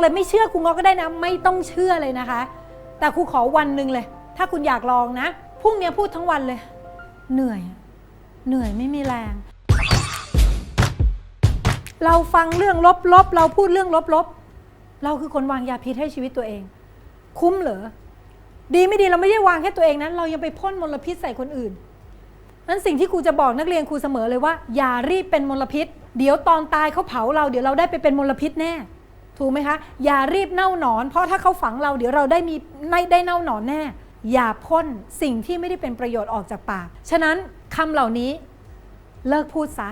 เลยไม่เชื่อครูงอก็ได้นะ ไม่ต้องเชื่อเลยนะคะ แต่ครูขอวันหนึ่งเลย ถ้าคุณอยากลองนะพรุ่งนี้พูดทั้งวันเลย เหนื่อย เหนื่อยไม่มีแรง เราฟังเรื่องลบๆเราพูดเรื่องลบๆเราคือคนวางยาพิษให้ชีวิตตัวเอง คุ้มเหรอดีไม่ดีเราไม่ได้วางแค่ตัวเองนะเรายังไปพ่นมลพิษใส่คนอื่นนั้นสิ่งที่ครูจะบอกนักเรียนครูเสมอเลยว่า อย่ารีบเป็นมลพิษ เดี๋ยวตอนตายเขาเผาเราเดี๋ยวเราได้ไปเป็นมลพิษแน่ ถูกไหมคะ อย่ารีบเน่าหนอน เพราะถ้าเขาฝังเราเดี๋ยวเราได้มีได้เน่าหนอนแน่ อย่าพ่นสิ่งที่ไม่ได้เป็นประโยชน์ออกจากปาก ฉะนั้นคำเหล่านี้เลิกพูดซะ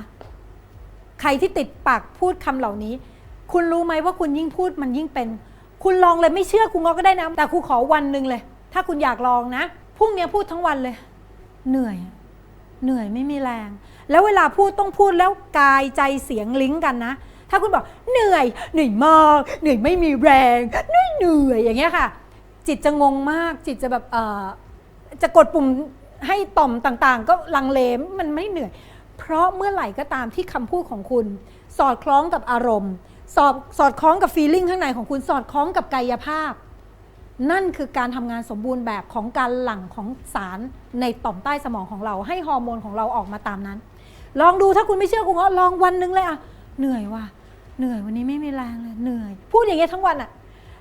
ใครที่ติดปากพูดคำเหล่านี้ คุณรู้ไหมว่าคุณยิ่งพูดมันยิ่งเป็น คุณลองเลยไม่เชื่อครูงอก็ได้นะ แต่ครูขอวันหนึ่งเลย ถ้าคุณอยากลองนะ พรุ่งนี้พูดทั้งวันเลย เหนื่อย เหนื่อยไม่มีแรง แล้วเวลาพูดต้องพูดแล้วกายใจเสียงลิงก์กันนะ ถ้าคุณบอกเหนื่อยเหนื่อยมากเหนื่อยไม่มีแรงเหนื่อยเหนื่อยอย่างเงี้ยค่ะ จิตจะงงมากจิตจะแบบเออจะกดปุ่มให้ต่อมต่างๆ ก็ลังเลมันไม่เหนื่อย เพราะเมื่อไหร่ก็ตามที่คำพูดของคุณ สอดคล้องกับอารมณ์ สอดสอดคล้องกับฟีลิ่งข้างในของคุณสอดคล้องกับกายภาพ นั่นคือการทำงานสมบูรณ์แบบของการหลั่งของสารในต่อมใต้สมองของเรา ให้ฮอร์โมนของเราออกมาตามนั้น ลองดูถ้าคุณไม่เชื่อคุณก็ลองวันนึงเลยอะเหนื่อยว่ะ เหนื่อยวันนี้ไม่มีแรงเลยเหนื่อย พูดอย่างเงี้ยทั้งวันอะ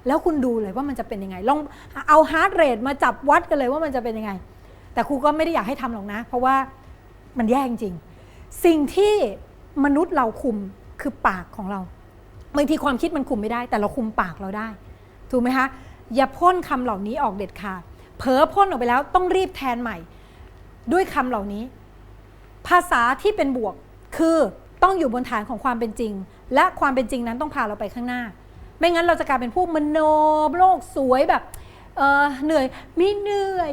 แล้วคุณดูเลยว่ามันจะเป็นยังไง ลองเอาฮาร์ดเรทมาจับวัดกันเลยว่ามันจะเป็นยังไง แต่ครูก็ไม่ได้อยากให้ทำหรอกนะ เพราะว่ามันแย่จริง สิ่งที่มนุษย์เราคุมคือปากของเราบางทีความคิดมันคุมไม่ได้ แต่เราคุมปากเราได้ ถูกไหมคะอย่าพ่นคำเหล่านี้ออกเด็ดขาดเผลอพ่นออกไปแล้วต้องรีบแทนใหม่ ด้วยคำเหล่านี้ ภาษาที่เป็นบวกคือต้องอยู่บนฐานของความเป็นจริง และความเป็นจริงนั้นต้องพาเราไปข้างหน้า ไม่งั้นเราจะกลายเป็นพวกมโนโลกสวยแบบเออเหนื่อยไม่เหนื่อย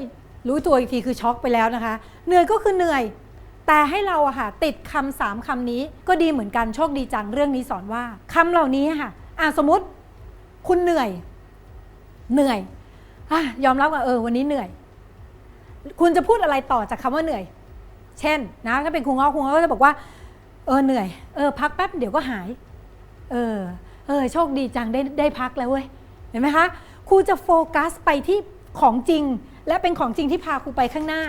รู้ตัวอีกทีคือช็อกไปแล้วนะคะ เหนื่อยก็คือเหนื่อย แต่ให้เราอะค่ะติดคำสามคำนี้ก็ดีเหมือนกันโชคดีจังเรื่องนี้สอนว่าคำเหล่านี้ค่ะอะสมมติคุณเหนื่อย เหนื่อยอยอมรับว่าเออวันนี้เหนื่อย คุณจะพูดอะไรต่อจากคำว่าเหนื่อย เช่นนะถ้าเป็นครูงอครูงอก็จะบอกว่า เออเหนื่อย เออพักแป๊บเดี๋ยวก็หาย เออ เออโชคดีจังได้ได้พักแล้วเว้ย เห็นไหมคะ ครูจะโฟกัสไปที่ของจริง และเป็นของจริงที่พาครูไปข้างหน้า